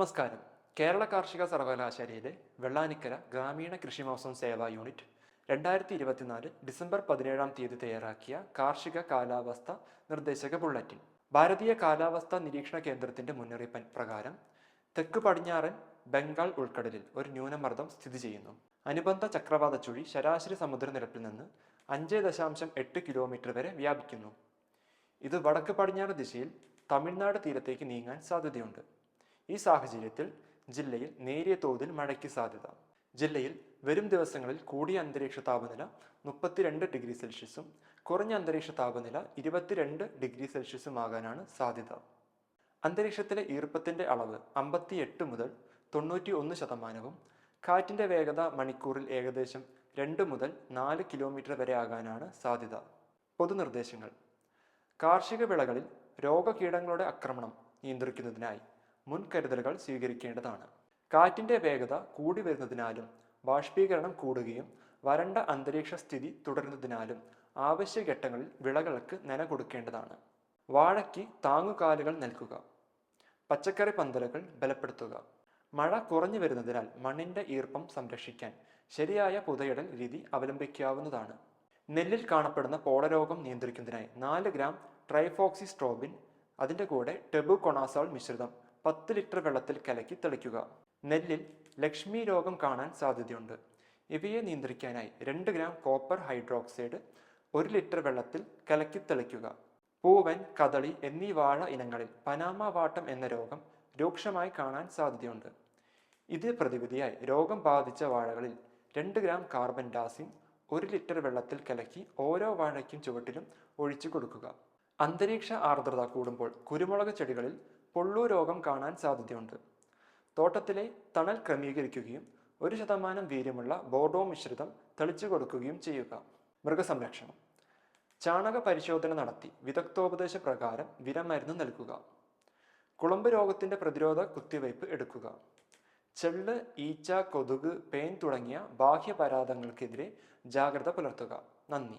നമസ്കാരം. കേരള കാർഷിക സർവകലാശാലയിലെ വെള്ളാനിക്കര ഗ്രാമീണ കൃഷി മൗസം സേവാ യൂണിറ്റ് രണ്ടായിരത്തി ഇരുപത്തിനാല് ഡിസംബർ പതിനേഴാം തീയതി തയ്യാറാക്കിയ കാർഷിക കാലാവസ്ഥ നിർദ്ദേശക ബുള്ളറ്റിൻ. ഭാരതീയ കാലാവസ്ഥാ നിരീക്ഷണ കേന്ദ്രത്തിന്റെ മുന്നറിയിപ്പ് പ്രകാരം തെക്ക് പടിഞ്ഞാറൻ ബംഗാൾ ഉൾക്കടലിൽ ഒരു ന്യൂനമർദ്ദം സ്ഥിതി ചെയ്യുന്നു. അനുബന്ധ ചക്രവാത ചുഴി ശരാശരി സമുദ്രനിരപ്പിൽ നിന്ന് അഞ്ച് ദശാംശം എട്ട് കിലോമീറ്റർ വരെ വ്യാപിക്കുന്നു. ഇത് വടക്ക് പടിഞ്ഞാറ് ദിശയിൽ തമിഴ്നാട് തീരത്തേക്ക് നീങ്ങാൻ സാധ്യതയുണ്ട്. ഈ സാഹചര്യത്തിൽ ജില്ലയിൽ നേരിയ തോതിൽ മഴയ്ക്ക് സാധ്യത. ജില്ലയിൽ വരും ദിവസങ്ങളിൽ കൂടിയ അന്തരീക്ഷ താപനില മുപ്പത്തിരണ്ട് ഡിഗ്രി സെൽഷ്യസും കുറഞ്ഞ അന്തരീക്ഷ താപനില ഇരുപത്തിരണ്ട് ഡിഗ്രി സെൽഷ്യസും ആകാനാണ് സാധ്യത. അന്തരീക്ഷത്തിലെ ഈർപ്പത്തിന്റെ അളവ് അമ്പത്തിയെട്ട് മുതൽ തൊണ്ണൂറ്റി ഒന്ന് ശതമാനവും കാറ്റിന്റെ വേഗത മണിക്കൂറിൽ ഏകദേശം രണ്ട് മുതൽ നാല് കിലോമീറ്റർ വരെ ആകാനാണ് സാധ്യത. പൊതുനിർദ്ദേശങ്ങൾ. കാർഷിക വിളകളിൽ രോഗകീടങ്ങളുടെ ആക്രമണം നിയന്ത്രിക്കുന്നതിനായി മുൻകരുതലുകൾ സ്വീകരിക്കേണ്ടതാണ്. കാറ്റിന്റെ വേഗത കൂടി വരുന്നതിനാലും ബാഷ്പീകരണം കൂടുകയും വരണ്ട അന്തരീക്ഷ സ്ഥിതി തുടരുന്നതിനാലും ആവശ്യ ഘട്ടങ്ങളിൽ വിളകൾക്ക് നന കൊടുക്കേണ്ടതാണ്. വാഴയ്ക്ക് താങ്ങുകാലുകൾ നൽകുക. പച്ചക്കറി പന്തലുകൾ ബലപ്പെടുത്തുക. മഴ കുറഞ്ഞു വരുന്നതിനാൽ മണ്ണിന്റെ ഈർപ്പം സംരക്ഷിക്കാൻ ശരിയായ പുതയിടൽ രീതി അവലംബിക്കാവുന്നതാണ്. നെല്ലിൽ കാണപ്പെടുന്ന പോളരോഗം നിയന്ത്രിക്കുന്നതിനായി നാല് ഗ്രാം ട്രൈഫോക്സിസ്ട്രോബിൻ അതിന്റെ കൂടെ ടെബു കൊണാസോൾ മിശ്രിതം പത്ത് ലിറ്റർ വെള്ളത്തിൽ കലക്കി തെളിക്കുക. നെല്ലിൽ ലക്ഷ്മി രോഗം കാണാൻ സാധ്യതയുണ്ട്. ഇവയെ നിയന്ത്രിക്കാനായി രണ്ട് ഗ്രാം കോപ്പർ ഹൈഡ്രോക്സൈഡ് ഒരു ലിറ്റർ വെള്ളത്തിൽ കലക്കി തെളിക്കുക. പൂവൻ കദളി എന്നീ വാഴ ഇനങ്ങളിൽ പനാമ വാട്ടം എന്ന രോഗം രൂക്ഷമായി കാണാൻ സാധ്യതയുണ്ട്. ഇത് പ്രതിവിധിയായി രോഗം ബാധിച്ച വാഴകളിൽ രണ്ട് ഗ്രാം കാർബൻ ഡാസിൻ ഒരു ലിറ്റർ വെള്ളത്തിൽ കലക്കി ഓരോ വാഴയ്ക്കും ചുവട്ടിലും ഒഴിച്ചു കൊടുക്കുക. അന്തരീക്ഷ ആർദ്രത കൂടുമ്പോൾ കുരുമുളക് ചെടികളിൽ പൊള്ളു രോഗം കാണാൻ സാധ്യതയുണ്ട്. തോട്ടത്തിലെ തണൽ ക്രമീകരിക്കുകയും ഒരു ശതമാനം വീര്യമുള്ള ബോർഡോ മിശ്രിതം തെളിച്ചു കൊടുക്കുകയും ചെയ്യുക. മൃഗസംരക്ഷണം. ചാണക പരിശോധന നടത്തി. വിദഗ്ധോപദേശ പ്രകാരം വിരമരുന്ന് നൽകുക. കുളമ്പ് രോഗത്തിന്റെ പ്രതിരോധ കുത്തിവയ്പ് എടുക്കുക. ചെള്ള് ഈച്ച കൊതുക് പേൻ തുടങ്ങിയ ബാഹ്യപരാധങ്ങൾക്കെതിരെ ജാഗ്രത പുലർത്തുക. നന്ദി.